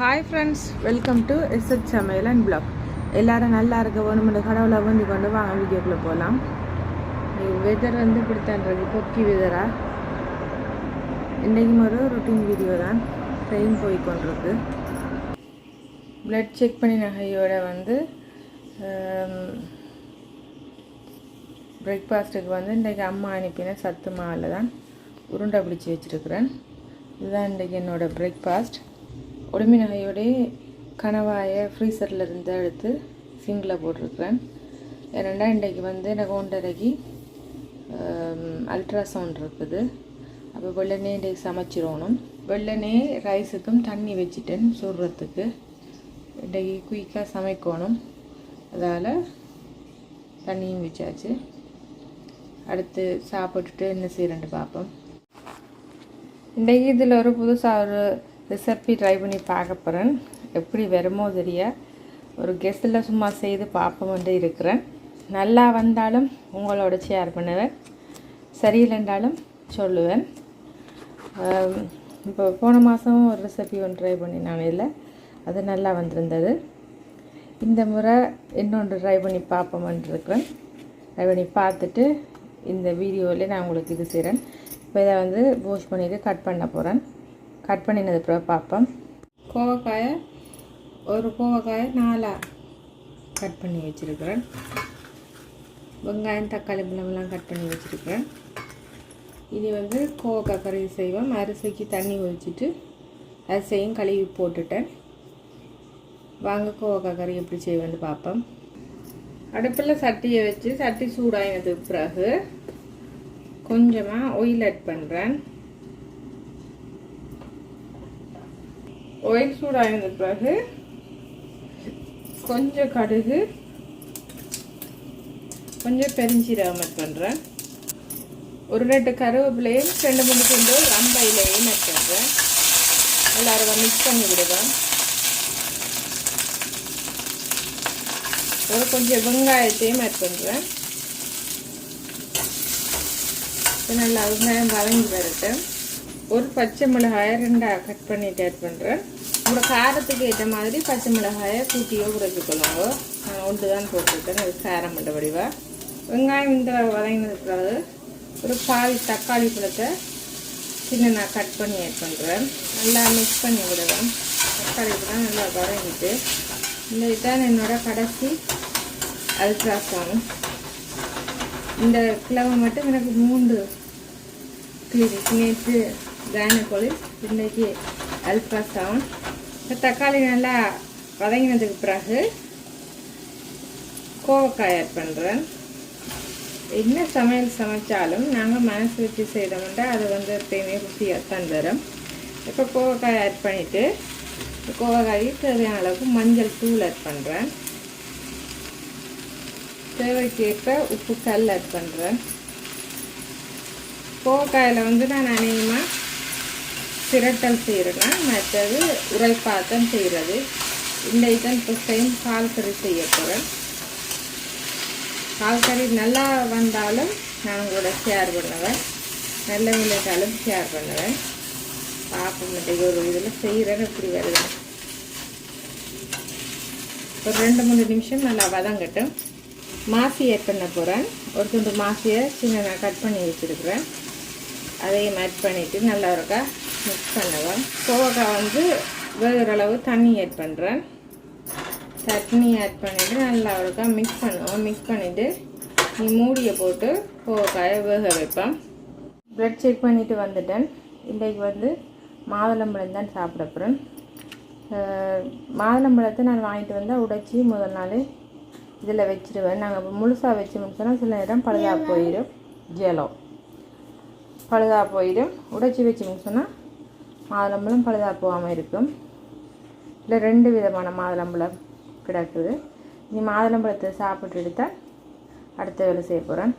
Hi friends welcome to SH சமையல் and blog எல்லோரும் நல்லா இருக்க வேணுமென்ற கடவுளை வந்து கொண்டு வாங்க வீடியோக்குள்ளே போகலாம் வெதர் வந்து இப்படித்தான்றது கொக்கி வெதரா இன்றைக்கும் ஒரு ரொட்டீன் வீடியோ தான். ட்ரெயின் போய் கொண்டிருக்கு. பிளட் செக் பண்ணி நகையோட வந்து பிரேக்ஃபாஸ்ட்டுக்கு வந்து இன்றைக்கு அம்மா அனுப்பின சத்து மாவில் தான் உருண்டை பிடிச்சி வச்சுருக்கிறேன். இதுதான் இன்றைக்கு என்னோடய பிரேக்ஃபாஸ்ட் உடுமி நகையோடைய கணவாயை ஃப்ரீசரில் இருந்து எடுத்து சிங்கில் போட்டிருக்கிறேன். ஏன்னா இன்றைக்கு வந்து எனக்கு ஒன்றரைக்கு அல்ட்ராசவுண்ட் இருக்குது. அப்போ வெள்ளனே இன்றைக்கு சமைச்சிடணும். வெள்ளனே ரைஸுக்கும் தண்ணி வச்சுட்டேன் சுடுறதுக்கு. இன்றைக்கு குயிக்காக சமைக்கணும். அதால் தண்ணியும் வச்சாச்சு. அடுத்து சாப்பிட்டுட்டு என்ன செய்யறேன்னு பார்ப்போம். இன்றைக்கு இதில் ஒரு புதுசாக ஒரு ரெசிபி ட்ரை பண்ணி பார்க்க போகிறேன் எப்படி வருமோ தெரிய. ஒரு கெஸ்ட்டில் சும்மா செய்து பார்ப்போம்ட்டு இருக்கிறேன். நல்லா வந்தாலும் உங்களோட ஷேர் பண்ணுவேன். சரியில்லைன்றாலும் சொல்லுவேன். இப்போ போன மாதமும் ஒரு ரெசிபி ஒன்று ட்ரை பண்ணி நான் இல்லை. அது நல்லா வந்திருந்தது. இந்த முறை இன்னொன்று ட்ரை பண்ணி பார்ப்போம்னு இருக்கிறேன். ட்ரை பண்ணி பார்த்துட்டு இந்த வீடியோவில் நான் உங்களுக்கு இது செய்கிறேன் இப்போ இதை வந்து வாஷ் பண்ணிவிட்டு கட் பண்ண போகிறேன் கட் பண்ணினது பிறகு பார்ப்போம் கோவக்காயை ஒரு கோவக்காயை நாலாக கட் பண்ணி வச்சுருக்கிறேன். வெங்காயம் தக்காளி பழமெல்லாம் கட் பண்ணி வச்சுருக்கிறேன். இது வந்து கோவக்காய் கறி செய்வோம். அரிசிக்கு தண்ணி ஒழிச்சிட்டு அரிசியும் கழுவி போட்டுட்டேன். வாங்க கோவக்காய் கறி எப்படி செய்வேன்னு பார்ப்போம் அடுப்பில் சட்டியை வச்சு சட்டி சூடாயினதுக்கு பிறகு கொஞ்சமாக ஆயில் ஆட் பண்ணுறேன் ஒயில் சூடாகின பிறகு கொஞ்சம் கடுகு கொஞ்சம் பெருஞ்சீரகம் ஆட் பண்ணுறேன் ஒரு ரெண்டு கருவேப்பிலையும் ரெண்டு மூணு துண்டு அம்பையிலையும் ஆட் பண்ணுறேன் எல்லாரும் மிக்ஸ் பண்ணி விடுவேன் ஒரு கொஞ்சம் வெங்காயத்தையும் ஆட் பண்ணுறேன் நல்லா வெங்காயம் வதங்கி வரட்டும். ஒரு பச்சை மிளகாயை ரெண்டாக கட் பண்ணிட்டு ஆட் பண்ணுறேன் உங்களோட காரத்துக்கு ஏற்ற மாதிரி பச்சை மிளகாயை கூட்டியோ குறைச்சிக்கொள்ளுங்க நான் ஒன்று தான் போட்டிருக்கேன். அது காரம் பண்ண வெங்காயம் இந்த வதங்கினதுக்காக ஒரு பாதி தக்காளி பழத்தை சின்ன நான் கட் பண்ணி ஆட் பண்ணுறேன் நல்லா மிக்ஸ் பண்ணி விடுவேன் தக்காளி பழம் நல்லா வதங்கிட்டு. இந்த இதுதான் என்னோட கடைசி அல்ட்ராசவுண்ட் இந்த கிழமை மட்டும் எனக்கு மூன்று கிளினிக் நேற்று கைனகோலிஸ் இன்றைக்கி அல்ட்ராசவுண்ட் இப்போ தக்காளி நல்லா வதங்கினதுக்கு பிறகு கோவக்காய் ஆட் பண்ணுறேன் என்ன சமையல் சமைச்சாலும் நாங்கள் மனசு வச்சு செய்தோம்னா அது வந்து எப்பயுமே ருசியாக தான் தரும் இப்போ கோவக்காய் ஆட் பண்ணிவிட்டு கோவக்காய் தேவையான அளவுக்கு மஞ்சள் தூள் ஆட் பண்ணுறேன் தேவைக்கேற்ப உப்பு கல் ஆட் பண்ணுறேன் கோவக்காயில் வந்து நான் அநேகமாக திரட்டல் செய்கிறேன்னா மற்றது உரைப்பாக்கம் செய்கிறது இந்த இதன் டைம் பால் கறி செய்ய போகிறேன் பால் கறி நல்லா வந்தாலும் நான் உங்களோட ஷேர் பண்ணுவேன். நல்ல விளையாட்டாலும் ஷேர் பண்ணுவேன். பார்ப்போம் ஒரு இதில் செய்கிறேன்னு இப்படி வருது. ஒரு ரெண்டு மூணு நிமிஷம் நல்லா வதங்கட்டும். மாசி ஆட் பண்ண போகிறேன் ஒரு துண்டு மாசியை சின்ன நான் கட் பண்ணி வச்சுருக்குறேன். அதையும் ஆட் பண்ணிவிட்டு நல்லா இருக்கா? மிக்ஸ் பண்ணுவேன் கோவக்காய் வந்து வேகிற அளவு தண்ணி ஆட் பண்ணுறேன் சட்னி ஆட் பண்ணிவிட்டு நல்லா இருக்கா மிக்ஸ் பண்ணுவோம். மிக்ஸ் பண்ணிவிட்டு நீ மூடியை போட்டு கோவக்காயை வேக வைப்பேன். ப்ளட் செக் பண்ணிவிட்டு வந்துட்டேன். இன்றைக்கு வந்து மாதுளம்பழம் தான் சாப்பிட போகிறேன் மாதுளம்பழத்தை நான் வாங்கிட்டு வந்தால் உடைச்சி முதல் நாள் இதில் வச்சுருவேன். நாங்கள் இப்போ முழுசாக வச்சு முடிச்சோன்னா சில நேரம் பழுதா போயிடும். ஜலம். பழுதாக போயிடும். உடைச்சி வச்சு முடிச்சோன்னா மாதுளம்பழம் பழுதா போகாமல் இருக்கும். இல்லை ரெண்டு விதமான மாதுளம்பழம் கிடக்குது. நீ மாதுளம்பழத்தை சாப்பிட்டு எடுத்தால் அடுத்த வேலை செய்ய போகிறேன்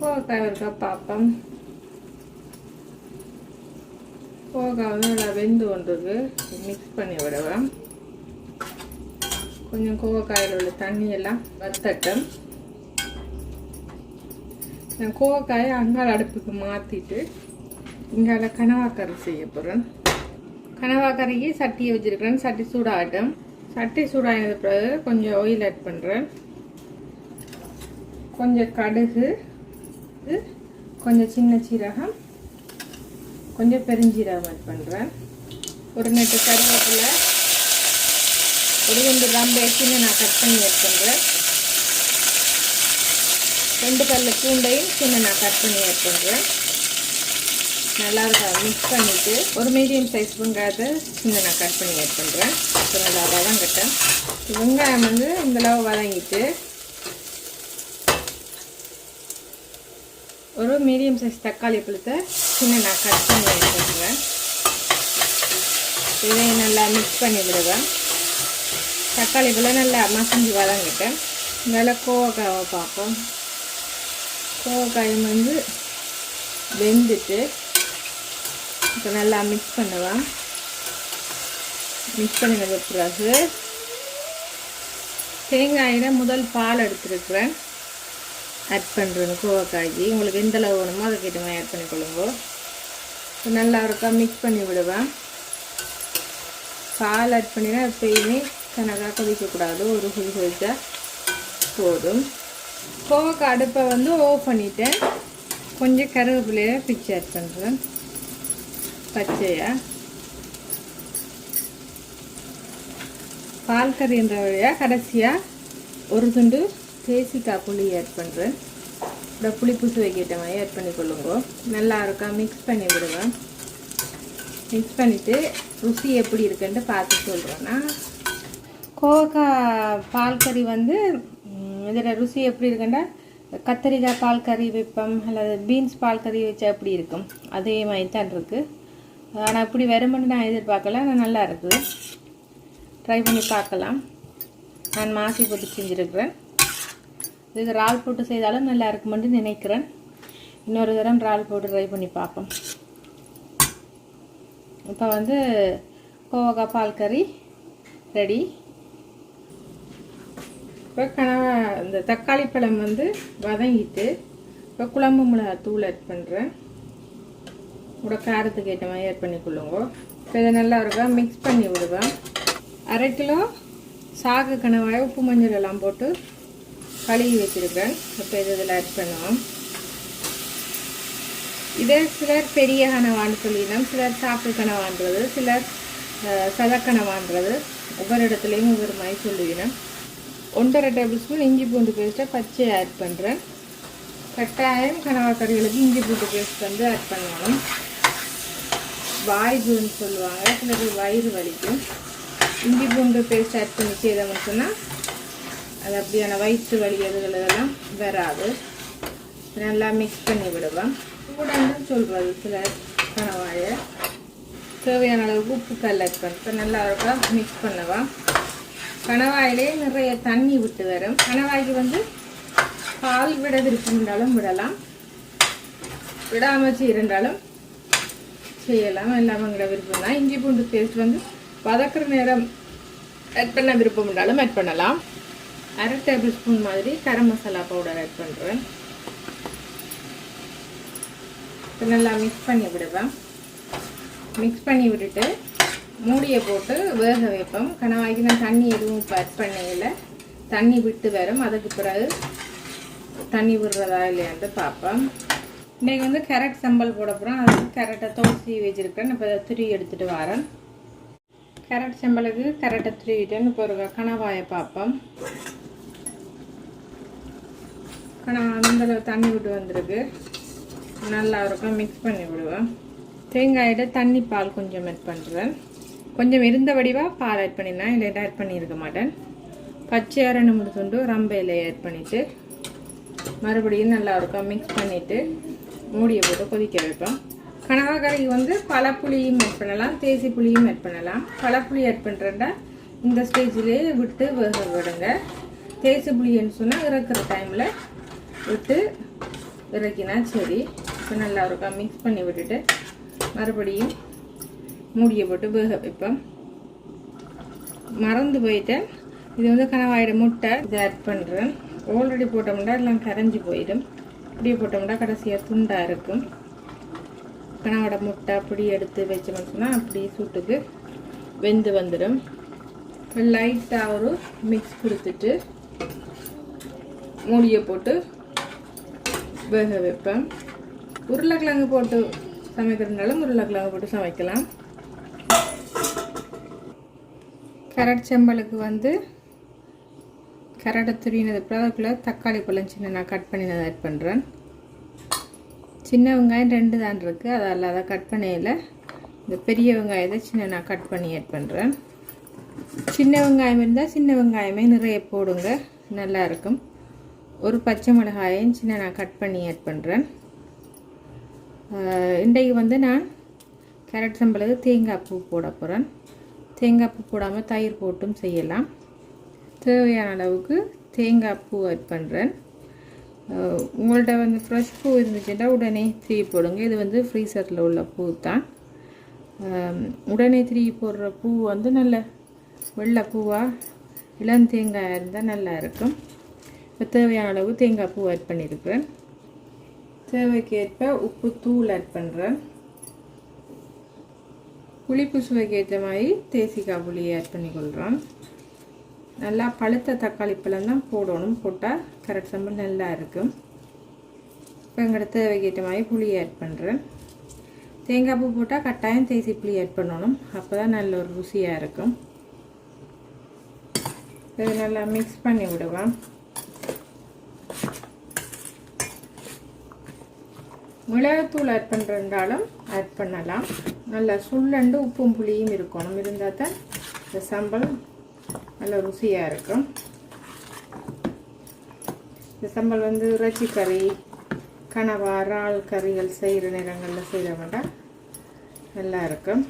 கோவக்காய் இருக்கா பார்ப்போம் கோவக்காய் வந்து நல்லா வெந்து கொண்டிருக்கு. மிக்ஸ் பண்ணி விடுவேன் கொஞ்சம் கோவக்காயில் உள்ள தண்ணியெல்லாம் வத்தட்டும். நான் கோவக்காயை அங்கால அடுப்புக்கு மாற்றிட்டு இங்கால கனவாக்கறி செய்ய போகிறேன் கனவாக்கறிக்கு சட்டியை வச்சுருக்கிறேன். சட்டி சூடாகட்டும். சட்டி சூடாகினது பிறகு கொஞ்சம் ஆயில் ஆட் பண்ணுறேன் கொஞ்சம் கடுகு கொஞ்சம் சின்ன சீரகம் கொஞ்சம் பெருஞ்சீரகம் ஆட் பண்ணுறேன் ஒரு நெட்டு கருவேப்பிலை ஒரு ரெண்டு ரம்பை சின்ன நான் கட் பண்ணி ஆட் பண்ணுறேன் ரெண்டு கல்ல பூண்டையும் சின்ன நான் கட் பண்ணி ஆட் பண்ணுறேன் நல்லா இருக்கா மிக்ஸ் பண்ணிவிட்டு ஒரு மீடியம் சைஸ் வெங்காயத்தை சின்ன நான் கட் பண்ணி ஆட் பண்ணுறேன் இப்போ நல்லா வதங்கட்டேன் வெங்காயம் வந்து இந்தளவு வதங்கிட்டு ஒரு மீடியம் சைஸ் தக்காளி பழத்தை சின்ன நான் கட் பண்ணி ஆட் பண்ணுறேன் இதை நல்லா மிக்ஸ் பண்ணி விடுவேன். தக்காளி பழம் நல்லா மசிஞ்சு வதங்கிட்டேன் நல்லா கோவக்காவை பார்ப்போம். கோவக்காயும் வந்து வெந்துட்டு இப்போ நல்லா மிக்ஸ் பண்ணுவேன் மிக்ஸ் பண்ணினது பிறகு தேங்காயில் முதல் பால் எடுத்துருக்குறேன். ஆட் பண்ணுறேன் கோவக்காய்க்கு. உங்களுக்கு எந்த அளவு வேணுமோ அதை கேட்ட மாதிரி ஆட் கொடுங்கோ இப்போ நல்லா இருக்கா மிக்ஸ் பண்ணி விடுவேன். பால் ஆட் பண்ணினா எப்பயுமே கணக்காக கொதிக்கக்கூடாது ஒரு குதி கொதிச்சா போதும். கோவக்காய் அடுப்பை வந்து ஓஃப் பண்ணிவிட்டேன் கொஞ்சம் கருவேப்பிலையை பிச்சு ஆட் பண்ணுறேன் பச்சையா? பால் கறின்ற வழியாக கடைசியாக ஒரு துண்டு தேசிக்காய் புளி ஆட் பண்ணுறேன் இந்த புளிப்பு சுவைக்கேற்ற மாதிரி ஆட் பண்ணிக்கொள்ளுங்க நல்லா இருக்கா? மிக்ஸ் பண்ணி விடுவேன் மிக்ஸ் பண்ணிவிட்டு ருசி எப்படி இருக்குன்ட்டு பார்த்து சொல்கிறேன்னா கோவக்காய் பால் கறி வந்து இதில் ருசி எப்படி இருக்குன்னா கத்தரிக்காய் பால் கறி வைப்போம் அல்லது பீன்ஸ் பால் கறி வச்சா எப்படி இருக்கும்? அதே மாதிரி தான் இருக்குது ஆனால் இப்படி வருமென்னு நான் எதிர்பார்க்கல ஆனால் நல்லா இருக்குது ட்ரை பண்ணி பார்க்கலாம். நான் மாசி போட்டு செஞ்சுருக்கிறேன். இதுக்கு இறால் போட்டு செய்தாலும் நல்லா இருக்குமென்று நினைக்கிறேன். இன்னொரு தரம் இறால் போட்டு ட்ரை பண்ணி பார்ப்போம். இப்போ வந்து கோவக்காய் பால் கறி ரெடி இப்போ கனவா இந்த தக்காளி பழம் வந்து வதங்கிட்டு இப்போ குழம்பு மிளகாய் தூள் ஆட் பண்ணுறேன் கூட காரத்துக்கு ஏற்ற மாதிரி ஆட் பண்ணி கொள்ளுங்க. இப்போ இதை நல்லா இருக்கா மிக்ஸ் பண்ணி விடுவேன் அரை கிலோ சாகு கணவாய் உப்பு மஞ்சள் எல்லாம் போட்டு கழுவி வச்சுருக்கேன். இப்போ இது இதில் ஆட் பண்ணுவோம் இதே சிலர் பெரிய கனவான்னு சொல்லிடலாம். சிலர் சாப்பு கனவான்றது சிலர் அஹ், சதக்கனவான்றது ஒவ்வொரு இடத்துலையும் ஒவ்வொரு மாதிரி சொல்லுவினோம் ஒன்றரை டேபிள் ஸ்பூன் இஞ்சி பூண்டு பேஸ்ட்டை பச்சையை ஆட் பண்ணுறேன் கட்டாயம் கனவா கறிகளுக்கு இஞ்சி பூண்டு பேஸ்ட் வந்து ஆட் பண்ணணும். வாய்வுன்னு சொல்லுவாங்க. சிலருக்கு வயிறு வலிக்கும். இஞ்சி பூண்டு பேஸ்ட் ஆட் பண்ணி செய்தோம்னு சொன்னால் அது அப்படியான வயிற்று வலி அதுகள் இதெல்லாம் வராது நல்லா மிக்ஸ் பண்ணி விடுவேன் கூடன்னு சொல்கிறது சில கணவாயை. தேவையான அளவுக்கு உப்பு கல் பண்ணிட்டு நல்லா இருக்கா? மிக்ஸ் பண்ணவா? கணவாயிலே நிறைய தண்ணி விட்டு வரும். கணவாய்க்கு வந்து பால் விட விருப்பம்னாலும் விடலாம் விடாமல் இருந்தாலும் செய்யலாம் இல்லாமங்கிற விருப்பம் தான். இஞ்சி பூண்டு பேஸ்ட் வந்து வதக்குற நேரம் ஆட் பண்ண விருப்பம் இருந்தாலும் ஆட் பண்ணலாம். அரை டேபிள் ஸ்பூன் மாதிரி கரம் மசாலா பவுடர் ஆட் பண்ணுறேன் இப்போ நல்லா மிக்ஸ் பண்ணி விடுவேன். மிக்ஸ் பண்ணி விட்டுட்டு மூடியை போட்டு வேக வைப்போம். கணவாய்க்கு நான் தண்ணி எதுவும் இப்போ ஆட் பண்ணையில். தண்ணி விட்டு வரும். அதுக்கு பிறகு தண்ணி விடுறதா இல்லையான்ட்டு பார்ப்பேன் இன்றைக்கி வந்து கேரட் சம்பல் போட போகிறோம் அதுக்கு கேரட்டை தோசி வச்சுருக்கேன். இப்போ துரி எடுத்துகிட்டு வரேன். கேரட் சம்பலுக்கு கேரட்டை துருவிட்டேன்னு இப்போ ஒரு கணவாயை பார்ப்போம் கணவா அந்த தண்ணி விட்டு வந்திருக்கு. நல்லா இருக்கும். மிக்ஸ் பண்ணி விடுவேன் தேங்காயிட தண்ணி பால் கொஞ்சம் ஆட் பண்ணுறேன் கொஞ்சம் இருந்த வடிவாக பால் ஆட் பண்ணினேன் இல்லை ஆட் பண்ணியிருக்க மாட்டேன். பச்சையாக ரெண்டு மூணு துண்டு ரம்ப இலையை ஆட் பண்ணிவிட்டு மறுபடியும் நல்லா இருக்கும். மிக்ஸ் பண்ணிவிட்டு மூடியை போட்டு கொதிக்க வைப்போம். கனவாக்கறி வந்து பழப்புளியும் ஆட் பண்ணலாம் தேசி புளியும் ஆட் பண்ணலாம். பழப்புளி ஆட் பண்ணுறேன்னா இந்த ஸ்டேஜிலேயே விட்டு வேக விடுங்க. தேசி புளின்னு சொன்னால் இறக்குற டைமில் விட்டு இறக்கினா சரி. இப்போ நல்லா இருக்கா மிக்ஸ் பண்ணி விட்டுட்டு மறுபடியும் மூடியை போட்டு வேக வைப்போம். மறந்து போயிட்டேன் இது வந்து கனவாயிட முட்டை. இதை ஆட் பண்ணுறேன் ஆல்ரெடி போட்டோம்னா எல்லாம் கரைஞ்சி போயிடும். இப்படியே போட்டோம்னா கடைசியாக துண்டாக இருக்கும். கனவடை முட்டை அப்படி எடுத்து வச்சோம்னு சொன்னால் அப்படி சூட்டுக்கு வெந்து வந்துடும் லைட்டாக ஒரு மிக்ஸ் கொடுத்துட்டு மூடியை போட்டு வேக வைப்பேன். உருளைக்கிழங்கு போட்டு சமைக்கிறதுனாலும் உருளைக்கிழங்கு போட்டு சமைக்கலாம். கரட் செம்பலுக்கு வந்து கரடை துரியினது அதுக்குள்ளே தக்காளி பழம் சின்ன நான் கட் பண்ணி நான் ஆட் பண்ணுறேன் சின்ன வெங்காயம் ரெண்டு தான் இருக்குது அதை அல்லாத கட் பண்ணையில். இந்த பெரிய வெங்காயத்தை சின்ன நான் கட் பண்ணி ஆட் பண்ணுறேன் சின்ன வெங்காயம் இருந்தால் சின்ன வெங்காயமே நிறைய போடுங்க. நல்லாயிருக்கும் ஒரு பச்சை மிளகாயும் சின்ன நான் கட் பண்ணி ஆட் பண்ணுறேன் இன்றைக்கு வந்து நான் கேரட் சம்பளது தேங்காய் பூ போட போகிறேன் தேங்காய் பூ போடாமல் தயிர் போட்டும் செய்யலாம். தேவையான அளவுக்கு தேங்காய் பூ ஆட் பண்ணுறேன் உங்கள்கிட்ட வந்து ஃப்ரெஷ் பூ இருந்துச்சுன்னா உடனே த்ரீ போடுங்க. இது வந்து ஃப்ரீசரில் உள்ள பூ தான் உடனே த்ரீ போடுற பூ வந்து நல்ல வெள்ளை பூவாக இளம் தேங்காய் இருந்தால் நல்லா இருக்கும். இப்போ தேவையான அளவு தேங்காய் பூ ஆட் பண்ணியிருக்கிறேன் தேவைக்கேற்ப உப்பு தூள் ஆட் பண்ணுறேன் புளிப்பு சுவைக்கு ஏற்ற மாதிரி தேசிக்காய் புளியை ஆட் பண்ணிக்கொள்கிறோம் நல்லா பழுத்த தக்காளி பழம் தான் போடணும். போட்டால் கரெக்ட் சம்பள் நல்லா இருக்கும் இப்போ எங்கடுத்து வைக்கிட்ட மாதிரி புளி ஆட் பண்ணுறேன் தேங்காய் பூ போட்டால் கட்டாயம் தேசி புளி ஆட் பண்ணணும். அப்போ தான் நல்ல ஒரு ருசியாக இருக்கும். இது நல்லா மிக்ஸ் பண்ணி விடுவேன் மிளகுத்தூள் ஆட் பண்ணுறதாலும் ஆட் பண்ணலாம். நல்லா சுள்ளண்டு உப்பும் புளியும் இருக்கணும். இருந்தால் தான் இந்த சம்பளம் நல்ல ருசியாக இருக்கும். இந்த சம்பல் வந்து இறைச்சி கறி கனவா இறால் கறிகள் செய்கிற நேரங்களில் செய்ய வேண்டாம் நல்லா இருக்கும்.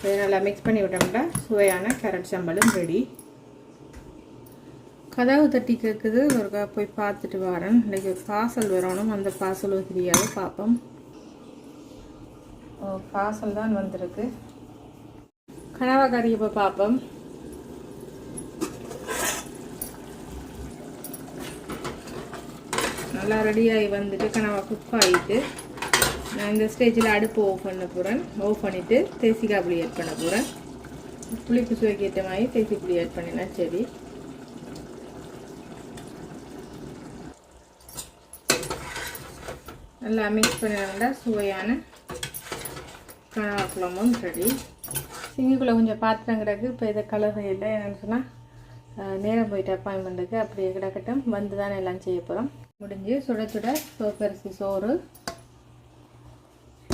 இதை நல்லா மிக்ஸ் பண்ணி விட்டோம்னா சுவையான கேரட் சம்பலும் ரெடி கதவு தட்டி கேட்குது ஒருக்கா போய் பார்த்துட்டு வரேன். இன்றைக்கி பார்சல் வரணும். அந்த பார்சலும் தெரியாது பார்ப்போம். பார்சல் தான் வந்திருக்கு. கனவா கறியை போய் பார்ப்போம். நல்லா ரெடியாகி வந்துட்டு கனவா குக் ஆகிட்டு நான் இந்த ஸ்டேஜில் அடுப்பு ஓஃப் பண்ண போகிறேன் ஓஃப் பண்ணிவிட்டு தேசிக்காய் புளி ஆட் பண்ண போகிறேன் புளிப்பு சுவைக்கு ஏற்ற மாதிரி தேசி புளி ஆட் பண்ணினா சரி நல்லா மிக்ஸ் பண்ணினா சுவையான கனவா குழம்பும் ரெடி சிங்கிக்குள்ளே கொஞ்சம் பாத்திரம் கிடக்கு இப்போ இதை கலர் இல்லை என்னென்னு சொன்னால் நேரம் போயிட்டு அப்பாயின்மெண்ட்டுக்கு அப்படியே கிடக்கட்டும். வந்து தானே எல்லாம் செய்ய போகிறோம் முடிஞ்சு சுட சுட சோப்பரிசி சோறு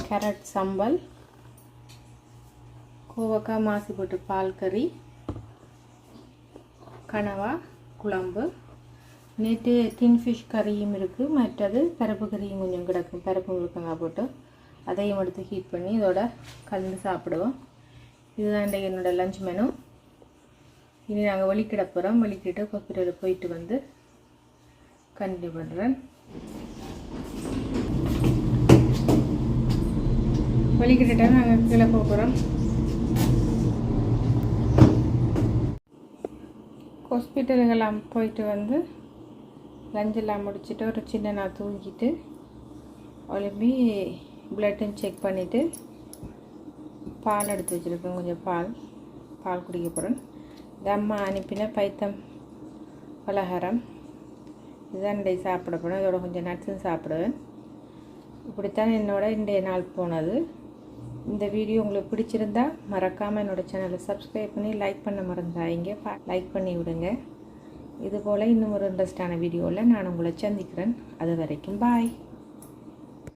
கேரட் சம்பல் கோவக்காய் மாசி போட்டு பால் கறி கனவா குழம்பு. நேற்று கின்ஃபிஷ் கறியும் இருக்குது மற்றது பரப்பு கறியும் கொஞ்சம் கிடக்கும் பரப்பு முழுக்கங்காய் போட்டு அதையும் எடுத்து ஹீட் பண்ணி இதோட கலந்து சாப்பிடுவோம். இதுதான் இன்றைக்கு என்னோடய லஞ்ச் மெனு இனி நாங்கள் வெளிக்கிட போகிறோம் வெளிக்கிட்டு கொப்பிரியில் போயிட்டு வந்து கண்டினியூ பண்ணுறேன் வலிக்கிட்ட நாங்கள் கீழே போகிறோம் ஹாஸ்பிட்டலுக்கெல்லாம் போயிட்டு வந்து லஞ்செல்லாம் முடிச்சுட்டு ஒரு சின்ன நான் தூங்கிட்டு ஒலிம்பி பிளட்டும் செக் பண்ணிவிட்டு பால் எடுத்து வச்சுருக்கேன். கொஞ்சம் பால் பால் குடிக்க போகிறேன் இந்த அம்மா அனுப்பின பைத்தம் பலகாரம். இதுதான் இன்றைய சாப்பிட போனேன் இதோட கொஞ்சம் நட்ஸும் சாப்பிடுவேன். இப்படித்தான் என்னோட இன்றைய நாள் போனது. இந்த வீடியோ உங்களுக்கு பிடிச்சிருந்தா மறக்காமல் என்னோடய சேனலை சப்ஸ்கிரைப் பண்ணி லைக் பண்ண மறந்தாங்க லைக் பண்ணி விடுங்க. இதுபோல் இன்னும் ஒரு இன்ட்ரெஸ்டான வீடியோவில் நான் உங்களை சந்திக்கிறேன். அது வரைக்கும் பாய்